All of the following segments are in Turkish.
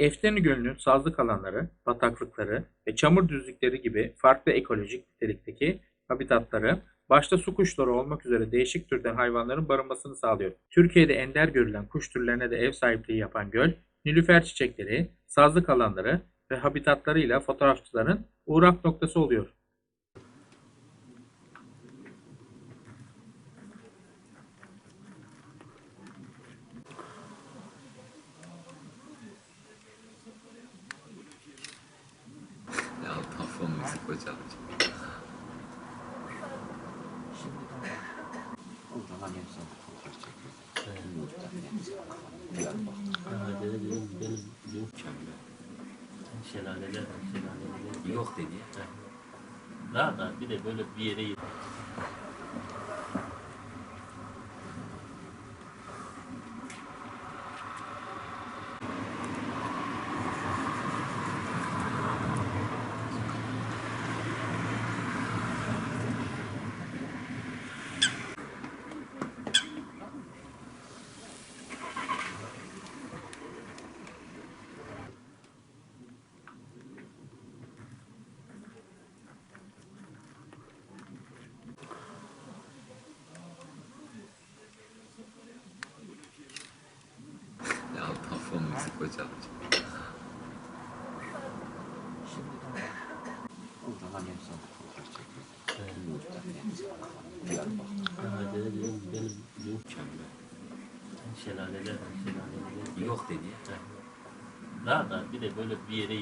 Efteni Gölü'nün sazlık alanları, bataklıkları ve çamur düzlükleri gibi farklı ekolojik nitelikteki habitatları, başta su kuşları olmak üzere değişik türden hayvanların barınmasını sağlıyor. Türkiye'de ender görülen kuş türlerine de ev sahipliği yapan göl, nilüfer çiçekleri, sazlık alanları ve habitatlarıyla fotoğrafçıların uğrak noktası oluyor. Ya bizim Mükemmel. şelaleler, şelaleler. Yok dedi. Daha da bir de böyle bir yere hocam. Oradan sana fotoğraf çekiyor. Dedim, benim bizim Mükemmel. şelaleler, şelaleler. Yok dedi. Daha da bir de böyle bir yere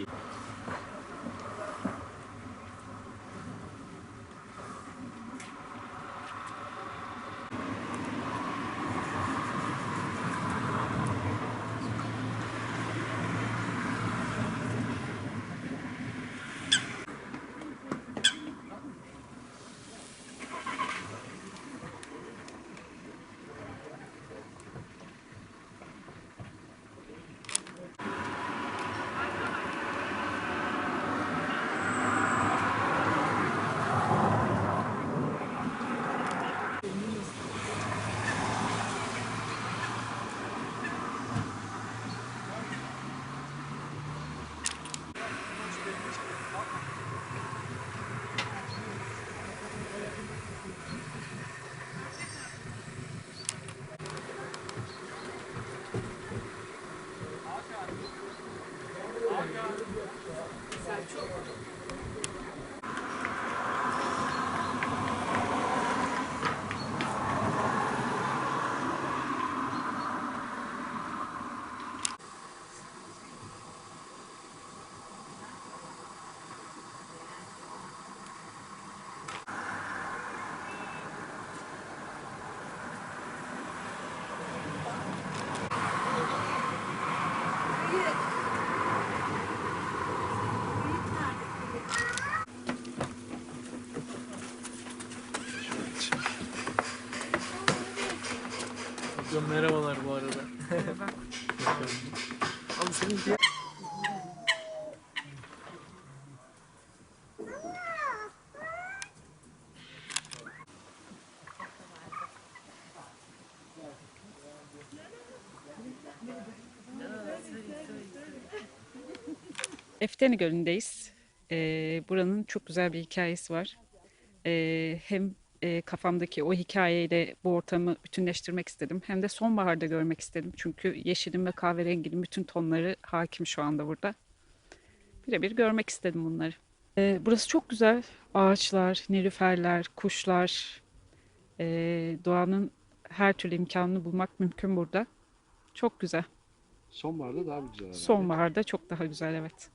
Hocam merhabalar bu arada. Abi senin diğer... Efteni Gölü'ndeyiz. Ee, buranın çok güzel bir hikayesi var. Ee, hem e, kafamdaki o hikayeyle bu ortamı bütünleştirmek istedim. Hem de sonbaharda görmek istedim. Çünkü yeşilin ve kahverenginin bütün tonları hakim şu anda burada. Birebir görmek istedim bunları. Ee, burası çok güzel. Ağaçlar, nilüferler, kuşlar. Ee, doğanın her türlü imkanını bulmak mümkün burada. Çok güzel. Sonbaharda daha güzel herhalde. Sonbaharda çok daha güzel evet.